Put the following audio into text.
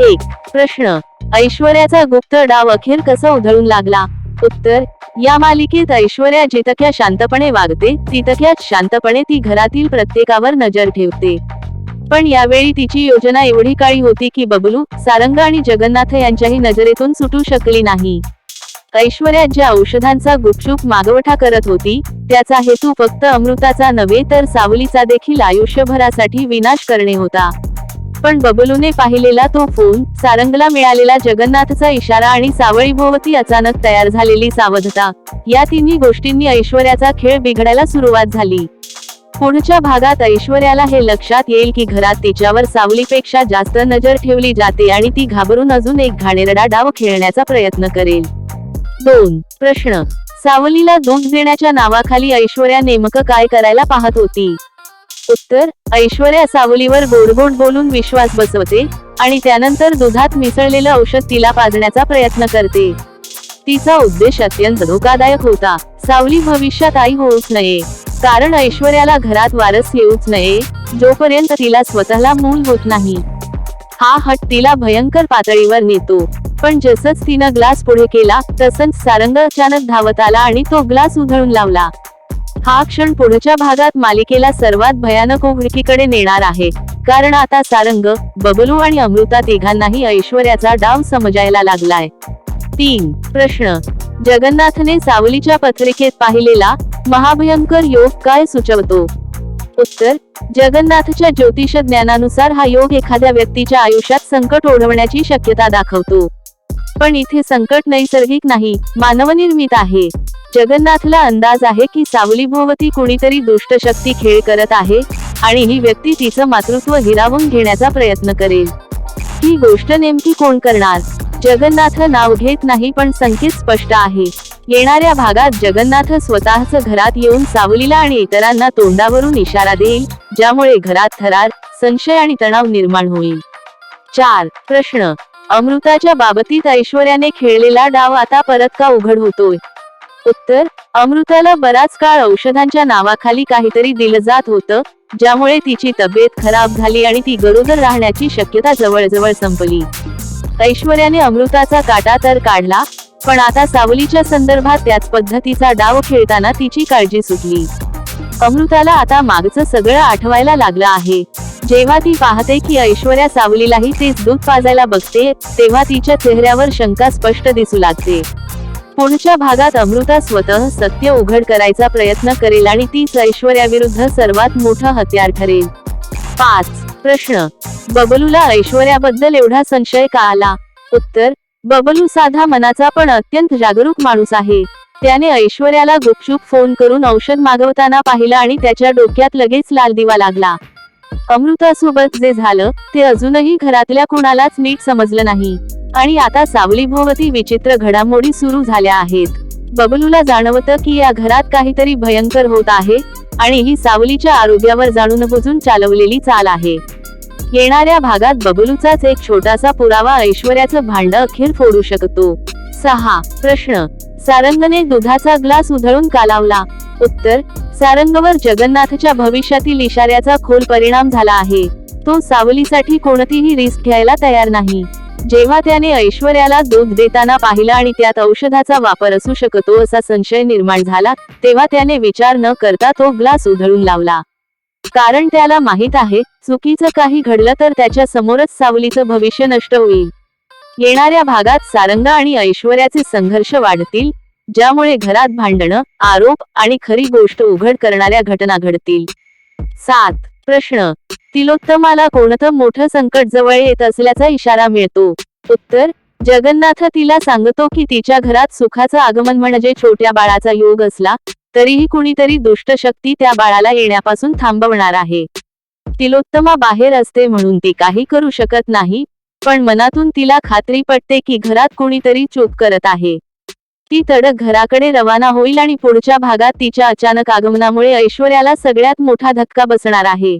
एक प्रश्न. ऐश्वर्याचा गुप्त डाव अखेर कसा उधळून लागला? उत्तर या मालिकेत ऐश्वर्या जितक्या शांतपणे वागते तितक्याच शांतपणे ती घरातील प्रत्येकावर नजर ठेवते. पण यावेळी तिची योजना एवढी काळी होती की बबलू सारंग आणि जगन्नाथ यांच्याही नजरेतून सुटू शकली नाही. ऐश्वर्या ज्या औषधांचा गुपचूप मागवठा करत होती त्याचा हेतू फक्त अमृताचा नव्हे तर सावलीचा देखील आयुष्यभरासाठी विनाश करणे होता. पण बबलूने पाहिलेला तो फोन सारंगला मिळालेला जगन्नाथचा इशारा आणि सावळी भोवती अचानक तयार झालेली सावधता. या तिन्ही गोष्टींनी ऐश्वर्याचा खेळ बिघडायला सुरुवात झाली. पुढच्या भागात ऐश्वर्याला हे लक्षात येईल की घरात तिच्यावर सावलीपेक्षा जास्त नजर ठेवली जाते आणि ती घाबरून अजून एक घाणेरडा डाव खेळण्याचा प्रयत्न करेल. दोन प्रश्न. सावलीला दूध देण्याच्या नावाखाली ऐश्वर्या नेमकं काय करायला पाहत होती? उत्तर ऐश्वर्या सावलीवर गोड गोड बोलून विश्वास बसवते आणि त्यानंतर दुधात मिसळलेलं औषध तिला पाजण्याचा प्रयत्न करते. तिचा उद्देश अत्यंत धोकादायक होता. सावली भविष्यात आई होऊच नये. कारण ऐश्वर्याला घरात वारस येऊच नये. जोपर्यंत तिला स्वतःला मूल होत नाही. हा हट तिला भयंकर पातळीवर नेतो. पण जसंच तिनं ग्लास पुढे केला तसंच सारंग अचानक धावत आला आणि तो ग्लास उधळून लावला. हा क्षण पुढच्या भागात मालिकेला सर्वात भयानक उघडकीकडे नेणार आहे. कारण आता सारंग बबलू आणि अमृता तिघांनाही ऐश्वर्याचा डाव समजायला लागलाय. तीन प्रश्न. जगन्नाथने सावलीच्या पत्रिकेत पाहिलेला महाभयंकर योग काय सुचवतो? उत्तर. जगन्नाथच्या ज्योतिष ज्ञानानुसार हा योग एखाद्या व्यक्तीच्या आयुष्यात संकट ओढवण्याची शक्यता दाखवतो. पण इथे संकट नैसर्गिक नाही मानवनिर्मित आहे. जगन्नाथला अंदाज आहे की सावली भोवती कुणीतरी दुष्ट शक्ती खेळ करत आहे आणि ही व्यक्ती तिचं मातृत्व हिरावून घेण्याचा प्रयत्न करेल. ही गोष्ट नेमकी कोण करणार? जगन्नाथ नाव घेत नाही पण संकेत स्पष्ट आहे. येणाऱ्या भागात जगन्नाथ स्वतःच घरात येऊन सावलीला आणि इतरांना तोंडावरून इशारा देईल ज्यामुळे घरात थरार संशय आणि तणाव निर्माण होईल. चार प्रश्न. अमृताच्या बाबतीत ऐश्वर्याने खेळलेला डाव आता परत का उघड होतोय? उत्तर अमृताला बराच काळ औषधांच्या नावाखाली काहीतरी दिलं जात होतं ज्यामुळे तिची तब्येत खराब झाली आणि ती गरोदर राहण्याची शक्यता जवळजवळ संपली. ऐश्वर्याने अमृताचा काटा तर काढला पण आता सावलीच्या संदर्भात त्याच पद्धतीचा डाव खेळताना तिची काळजी सुटली. अमृताला आता मागचं सगळं आठवायला लागलं आहे. जेव्हा ती पाहते की ऐश्वर्या सावलीलाही तेच दूध पाजायला बघते तेव्हा तिच्या चेहऱ्यावर शंका स्पष्ट दिसू लागते. पुढच्या भागात अमृता स्वतः सत्य उघड करायचा प्रयत्न करेल आणि तीच ऐश्वर्याविरुद्ध सर्वात मोठं हत्यार ठरेल. पाच. प्रश्न. बबलूला ऐश्वर्याबद्दल एवढा संशय का आला? उत्तर. बबलू साधा मनाचा पण अत्यंत जागरूक माणूस आहे. त्याने ऐश्वर्याला गुपचूप फोन करून औषध मागवताना पाहिलं आणि त्याच्या डोक्यात लगेच लाल दिवा लागला. अमृतासोबत जे झालं ते अजूनही घरातल्या कुणालाच नीट समजलं नाही. आणि आता सावली भोवती विचित्र घडामोडी सुरू झाल्या आहेत. बबलूला जाणवतं की या घरात काहीतरी भयंकर होत आहे आणि ही सावलीच्या आरोग्यावर जाणून बुजून चालवलेली चाल आहे. येणाऱ्या भागात बबलूचाच एक छोटासा पुरावा ऐश्वर्याचं भांड अखेर फोडू शकतो. सहा प्रश्न. सारंगने दुधाचा ग्लास उधळून कालावला उत्तर सारंगवर जगन्नाथच्या भविष्यातील इशाऱ्याचा खोल परिणाम झाला आहे. तो सावलीसाठी कोणतीही रिस्क घ्यायला तयार नाही. जेव्हा त्याने ऐश्वर्याला दूध देताना पाहिला आणि त्यात औषधाचा वापर असू शकतो असा संशय निर्माण झाला तेव्हा त्याने विचार न करता तो ग्लास उधळून लावला. कारण त्याला माहीत आहे चुकीचं काही घडलं तर त्याच्या समोरच सावलीचं भविष्य नष्ट होईल. येणाऱ्या भागात सारंग आणि ऐश्वर्याचे संघर्ष वाढतील ज्यामुळे घरात भांडणं आरोप आणि खरी गोष्ट उघड करणाऱ्या घटना घडतील. सात. प्रश्न. तिलोत्तमाला कोणतं मोठं संकट जवळ येत असल्याचा इशारा मिळतो? उत्तर. जगन्नाथ तिला सांगतो की तिच्या घरात सुखाचं आगमन म्हणजे छोट्या बाळाचा योग असला तरीही कुणीतरी दुष्ट शक्ती त्या बाळाला येण्यापासून थांबवणार आहे. तिलोत्तमा बाहेर असते म्हणून ती काही करू शकत नाही पण मनातून तिला खात्री पटते की घरात कुणीतरी चूक करत आहे. ती तडक घराकडे रवाना होईल आणि पुढच्या भागात तिच्या अचानक आगमनामुळे ऐश्वर्याला सगळ्यात मोठा धक्का बसणार आहे.